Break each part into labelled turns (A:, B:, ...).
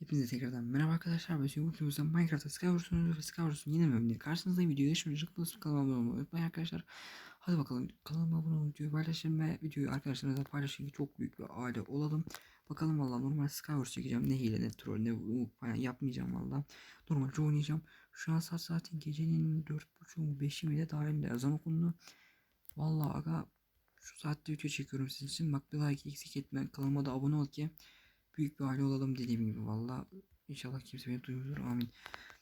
A: Hepinize tekrardan merhaba arkadaşlar. Ben Hüseyin Mutlu'muzdan Minecraft'ta Skywars'un ve Skywars'un yeni bölümünde karşınızdayım. Videoyu geçmeden önce kanalıma abone olmayı unutmayın arkadaşlar. Hadi bakalım kanalıma abone olun, videoyu paylaşın ve videoyu arkadaşlarınızla paylaşın ki çok büyük bir aile olalım. Bakalım valla normal Skywars çekeceğim. Ne hile ne troll ne umut falan yapmayacağım valla. Normalce oynayacağım. Şu an saat zaten gecenin 4.30 5'i mi de dahil ezan okundu. Valla aga şu saatte video çekiyorum sizin için. Bak bir like eksik etme. Kanalıma da abone ol ki büyük bir aile olalım dediğim gibi valla. İnşallah kimse beni duymuyor. Amin.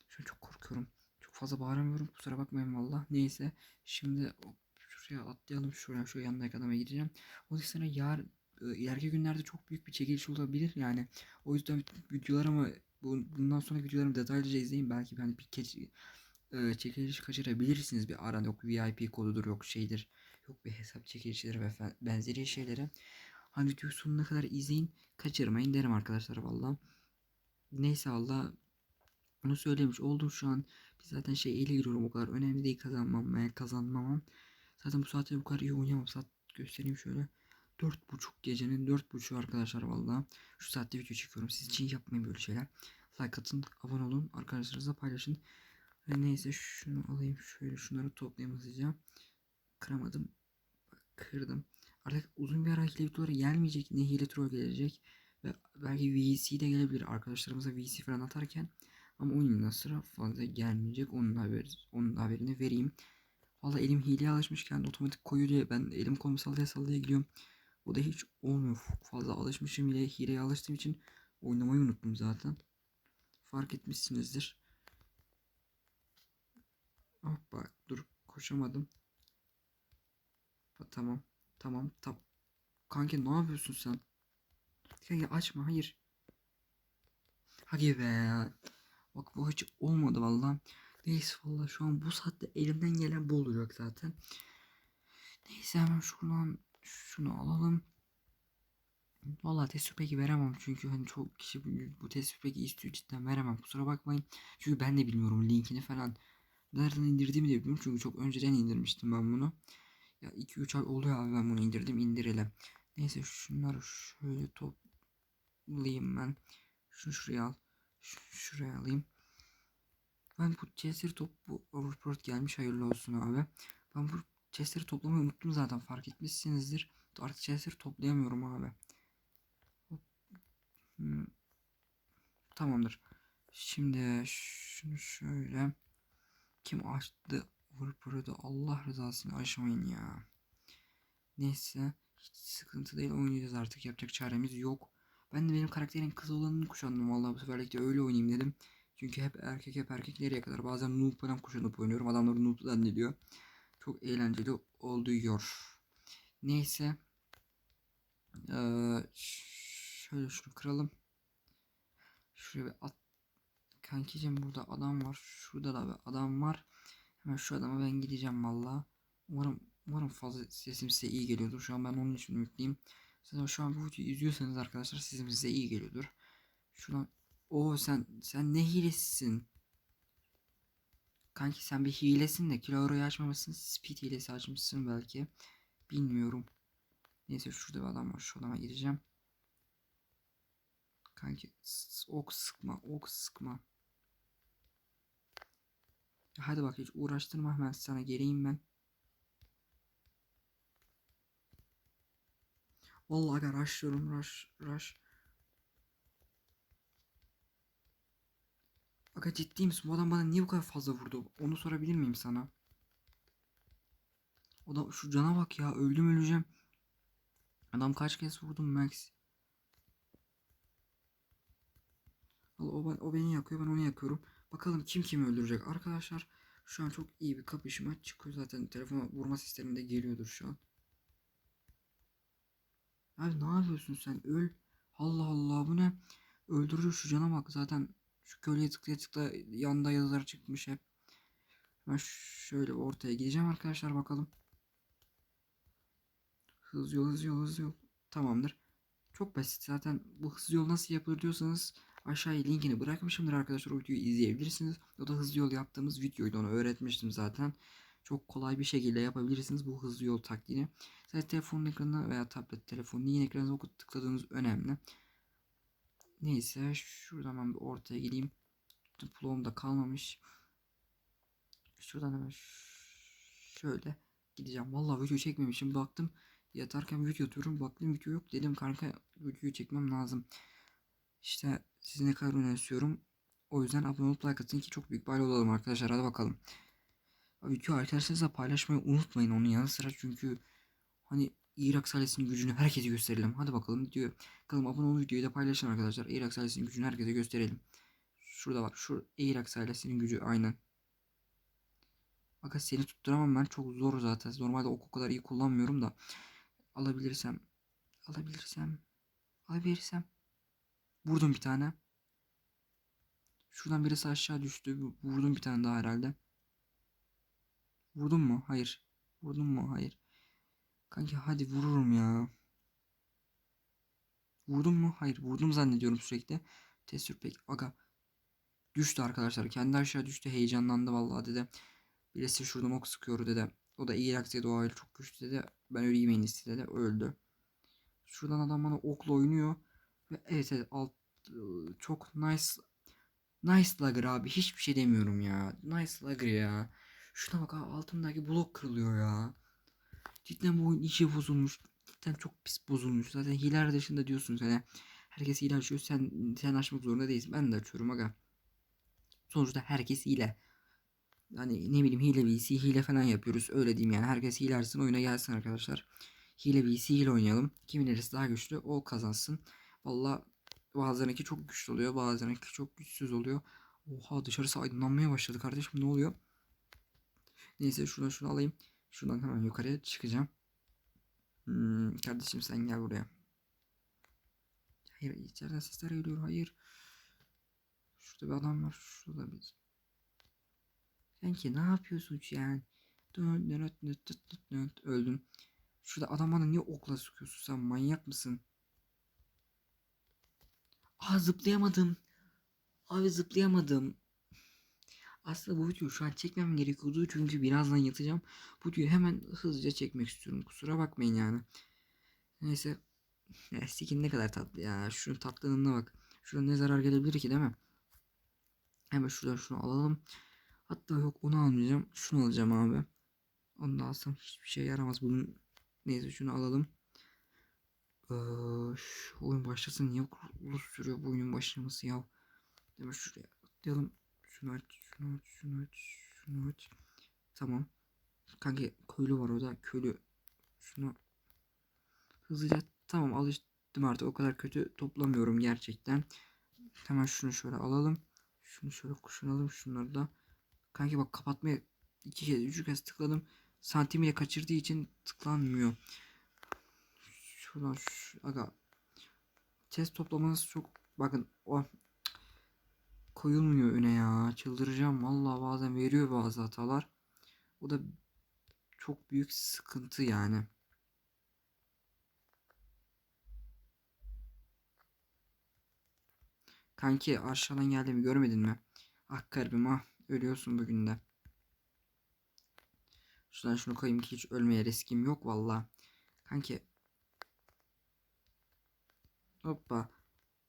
A: Şu an çok korkuyorum. Çok fazla bağıramıyorum. Kusura bakmayın valla. Neyse. Şimdi şuraya atlayalım. Şuraya şu yanındaki adama gideceğim. O yüzden yar e, ileriki günlerde çok büyük bir çekiliş olabilir. Yani o yüzden videolarımı bu, bundan sonra videolarımı detaylıca izleyin. Belki ben bir keç, e, çekiliş kaçırabilirsiniz bir ara. Yok VIP kodudur yok şeydir. Yok bir hesap çekilişleri ve benzeri şeyleri. Hani videoyu sonuna kadar izleyin. Kaçırmayın derim arkadaşlar valla. Neyse valla. Onu söylemiş oldum şu an. Biz zaten şey ele giriyorum o kadar önemli değil kazanmam kazanmamam. Zaten bu saatte bu kadar iyi oynayamam. Saat göstereyim şöyle. Dört buçuk gecenin dört buçuğu arkadaşlar valla. Şu saatte video çekiyorum. Siz için yapmayın böyle şeyler. Like atın, abone olun, arkadaşlarınızla paylaşın. Ve neyse şunu alayım şöyle şunları toplayayım hızlıca. Kıramadım. Kırdım. Artık uzun bir ara hile gelmeyecek. Ne hile gelecek. Ve belki VC de gelebilir. Arkadaşlarımıza VC falan atarken. Ama oyunun sıra fazla gelmeyecek. Onun da, haberi, onun haberini vereyim. Valla elim hileye alışmışken otomatik koyuyor diye ben elim kolumu sallaya sallaya gidiyorum. O da hiç olmuyor. Fazla alışmışım hile, hileye alıştığım için oynamayı unuttum zaten. Fark etmişsinizdir. Hoppa dur koşamadım. Ha, tamam. Tamam. Tam. Kanka ne yapıyorsun sen? Kanka açma hayır. Hadi be. Bak bu hiç olmadı valla. Neyse valla şu an bu saatte elimden gelen bu olacak zaten. Neyse hemen şuradan şunu alalım. Valla test peki veremem çünkü hani çok kişi bu test peki istiyor cidden veremem kusura bakmayın. Çünkü ben de bilmiyorum linkini falan. Nereden indirdiğimi de bilmiyorum çünkü çok önceden indirmiştim ben bunu. Ya 2-3 ay oluyor abi ben bunu indirdim indirelim. Neyse şunları şöyle toplayayım ben. Şunu şuraya al. Şu, şuraya alayım. Ben bu chestleri top bu overport gelmiş hayırlı olsun abi. Ben bu chestleri toplamayı unuttum zaten fark etmişsinizdir. Artık chestleri toplayamıyorum abi. Hmm. Tamamdır. Şimdi şunu şöyle. Kim açtı overport'u Allah rızasını aşmayın ya. Neyse. Hiç sıkıntı değil oynayacağız artık yapacak çaremiz yok. Ben de benim karakterin kız olanını kuşandım vallahi bu seferlik de öyle oynayayım dedim. Çünkü hep erkek hep erkek nereye kadar bazen noob falan kuşanıp oynuyorum. Adamlar noob zannediyor. Çok eğlenceli oluyor. Neyse. Ee, şöyle şunu kıralım. Şuraya bir at. Kankicim burada adam var. Şurada da bir adam var. Hemen şu adama ben gideceğim valla. Umarım umarım fazla sesim size iyi geliyordur. Şu an ben onun için ümitliyim. Zaten şu an bu videoyu izliyorsanız arkadaşlar sesim size iyi geliyordur. Şuradan o sen sen ne hilesisin? Kanki sen bir hilesin de kilo orayı açmamışsın. Speed hilesi açmışsın belki. Bilmiyorum. Neyse şurada bir adam var. Şu adama gireceğim. Kanki ok sıkma ok sıkma. Hadi bak hiç uğraştırma hemen sana geleyim ben. Vallahi aga rushlıyorum rush rush. Aga ciddi misin? Bu adam bana niye bu kadar fazla vurdu? Onu sorabilir miyim sana? O da şu cana bak ya öldüm öleceğim. Adam kaç kez vurdum Max. Vallahi o, o beni yakıyor ben onu yakıyorum. Bakalım kim kimi öldürecek arkadaşlar. Şu an çok iyi bir kapışma çıkıyor zaten telefona vurma sisteminde geliyordur şu an. Abi ne yapıyorsun sen öl. Allah Allah bu ne? Öldürücü şu cana bak zaten şu köylüye tıklaya tıkla yanda yazılar çıkmış hep. Ben şöyle ortaya gideceğim arkadaşlar bakalım. Hızlı yol hızlı yol hızlı yol. Tamamdır. Çok basit zaten bu hızlı yol nasıl yapılır diyorsanız aşağıya linkini bırakmışımdır arkadaşlar o videoyu izleyebilirsiniz. O da hızlı yol yaptığımız videoydu onu öğretmiştim zaten. Çok kolay bir şekilde yapabilirsiniz bu hızlı yol taktiğini. Sadece telefonun ekranına veya tablet telefonun yine ekranına tıkladığınız önemli. Neyse şuradan ben bir ortaya gideyim. Diplom da kalmamış. Şuradan hemen şöyle gideceğim. Vallahi video çekmemişim. Baktım yatarken video atıyorum. Baktım video yok. Dedim kanka videoyu çekmem lazım. İşte sizi ne kadar önemsiyorum. O yüzden abone olup like atın ki çok büyük bir olalım arkadaşlar. Hadi bakalım. Video arkadaşlarınızla paylaşmayı unutmayın onun yanı sıra çünkü hani Irak ailesinin gücünü herkese gösterelim. Hadi bakalım diyor. Bakalım abone olun videoyu da paylaşın arkadaşlar. Irak ailesinin gücünü herkese gösterelim. Şurada bak şu Irak ailesinin gücü aynen. Aga seni tutturamam ben çok zor zaten. Normalde ok o kadar iyi kullanmıyorum da. Alabilirsem. Alabilirsem. Alabilirsem. Vurdum bir tane. Şuradan birisi aşağı düştü. Vurdum bir tane daha herhalde. Vurdum mu? Hayır. Vurdum mu? Hayır. Kanki hadi vururum ya. Vurdum mu? Hayır. Vurdum zannediyorum sürekli. Test pek. Aga. Düştü arkadaşlar. Kendi aşağı düştü. Heyecanlandı vallahi dedi. Birisi şuradan ok sıkıyor dedi. O da iyi reaksiye doğayla çok güçlü dedi. Ben öleyim en iyisi dedi. Öldü. Şuradan adam bana okla oynuyor. Ve evet evet alt çok nice nice lagger abi. Hiçbir şey demiyorum ya. Nice lagger ya. Şuna bak abi altımdaki blok kırılıyor ya. Cidden bu oyun iyice bozulmuş. Cidden çok pis bozulmuş. Zaten hileler dışında diyorsun hani herkes hile açıyor. Sen sen açmak zorunda değilsin. Ben de açıyorum aga. Sonuçta herkes hile. Yani ne bileyim hile vs hile falan yapıyoruz. Öyle diyeyim yani. Herkes hile açsın oyuna gelsin arkadaşlar. Hile vs hile oynayalım. Kimin daha güçlü o kazansın. Valla bazılarınki çok güçlü oluyor. Bazılarınki çok güçsüz oluyor. Oha dışarısı aydınlanmaya başladı kardeşim ne oluyor? Neyse şuradan şunu alayım. Şuradan hemen yukarıya çıkacağım. Hmm, kardeşim sen gel buraya. Hayır içeriden sesler geliyor. Hayır. Şurada bir adam var. Şurada bir. Sen ki ne yapıyorsun yani? Dön, dön, dön, dön, dön, Öldüm. Şurada adam bana niye okla sıkıyorsun sen manyak mısın? Aa zıplayamadım. Abi zıplayamadım. Aslında bu videoyu şu an çekmem gerekiyordu çünkü birazdan yatacağım. Bu videoyu hemen hızlıca çekmek istiyorum. Kusura bakmayın yani. Neyse. Ya, skin ne kadar tatlı ya. Şunun tatlılığına bak. Şuradan ne zarar gelebilir ki değil mi? Hemen şuradan şunu alalım. Hatta yok onu almayacağım. Şunu alacağım abi. Onu da alsam hiçbir şey yaramaz. Bunun neyse şunu alalım. Ee, şu oyun başlasın. Niye uzun sürüyor bu oyunun başlaması ya? Demek şuraya atlayalım. Şunu aç, şunu aç, şunu aç, şunu aç. Tamam. Kanka köylü var orada. Köylü. Şunu hızlıca tamam alıştım artık. O kadar kötü toplamıyorum gerçekten. Hemen şunu şöyle alalım. Şunu şöyle kuşanalım şunları da. Kanki bak kapatmaya iki kez üç kez tıkladım. Santimiyle kaçırdığı için tıklanmıyor. Şuradan şu, aga. Test toplamanız çok bakın o koyulmuyor öne ya. Çıldıracağım vallahi bazen veriyor bazı hatalar. O da çok büyük sıkıntı yani. Kanki aşağıdan geldi mi görmedin mi? Ah garibim ah ölüyorsun bugün de. Şuradan şunu koyayım ki hiç ölmeye riskim yok valla. Kanki. Hoppa.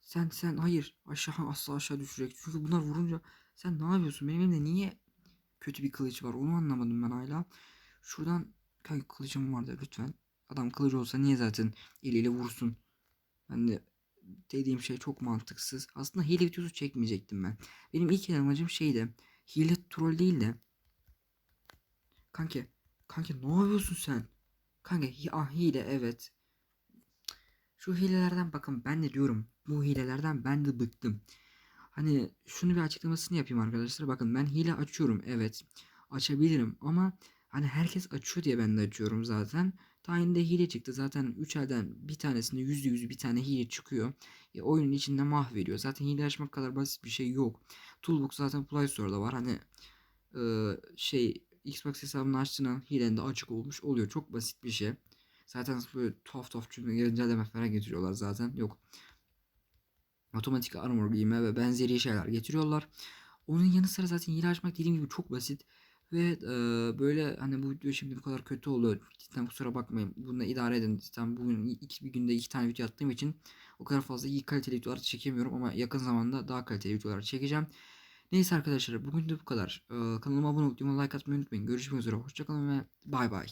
A: Sen sen hayır aşağı asla aşağı düşecek. Çünkü bunlar vurunca sen ne yapıyorsun? Benim elimde niye kötü bir kılıç var? Onu anlamadım ben hala. Şuradan kanki kılıcım vardı lütfen. Adam kılıcı olsa niye zaten eliyle vursun? Ben de dediğim şey çok mantıksız. Aslında hile videosu çekmeyecektim ben. Benim ilk amacım şeydi. Hile troll değil de. Kanki. Kanki ne yapıyorsun sen? Kanka ah, hile evet. Şu hilelerden bakın ben de diyorum. Bu hilelerden ben de bıktım. Hani şunu bir açıklamasını yapayım arkadaşlar. Bakın ben hile açıyorum evet. Açabilirim ama hani herkes açıyor diye ben de açıyorum zaten. Tayinde hile çıktı. Zaten 3 elden bir tanesinde %100 bir tane hile çıkıyor. E, oyunun içinde mahvediyor. Zaten hile açmak kadar basit bir şey yok. Toolbox zaten Play Store'da var. Hani e, şey Xbox hesabını açtığında hilen de açık olmuş oluyor. Çok basit bir şey. Zaten böyle tuhaf tuhaf cümle güncelleme falan getiriyorlar zaten. Yok. Otomatik armor giyme ve benzeri şeyler getiriyorlar. Onun yanı sıra zaten hile açmak dediğim gibi çok basit. Ve e, böyle hani bu video şimdi bu kadar kötü oldu. Cidden kusura bakmayın. Bunu idare edin. Cidden bugün iki, bir günde iki tane video attığım için o kadar fazla iyi kaliteli videolar çekemiyorum ama yakın zamanda daha kaliteli videolar çekeceğim. Neyse arkadaşlar bugün de bu kadar. Ee, kanalıma abone olup like atmayı unutmayın. Görüşmek üzere. Hoşçakalın ve bay bay.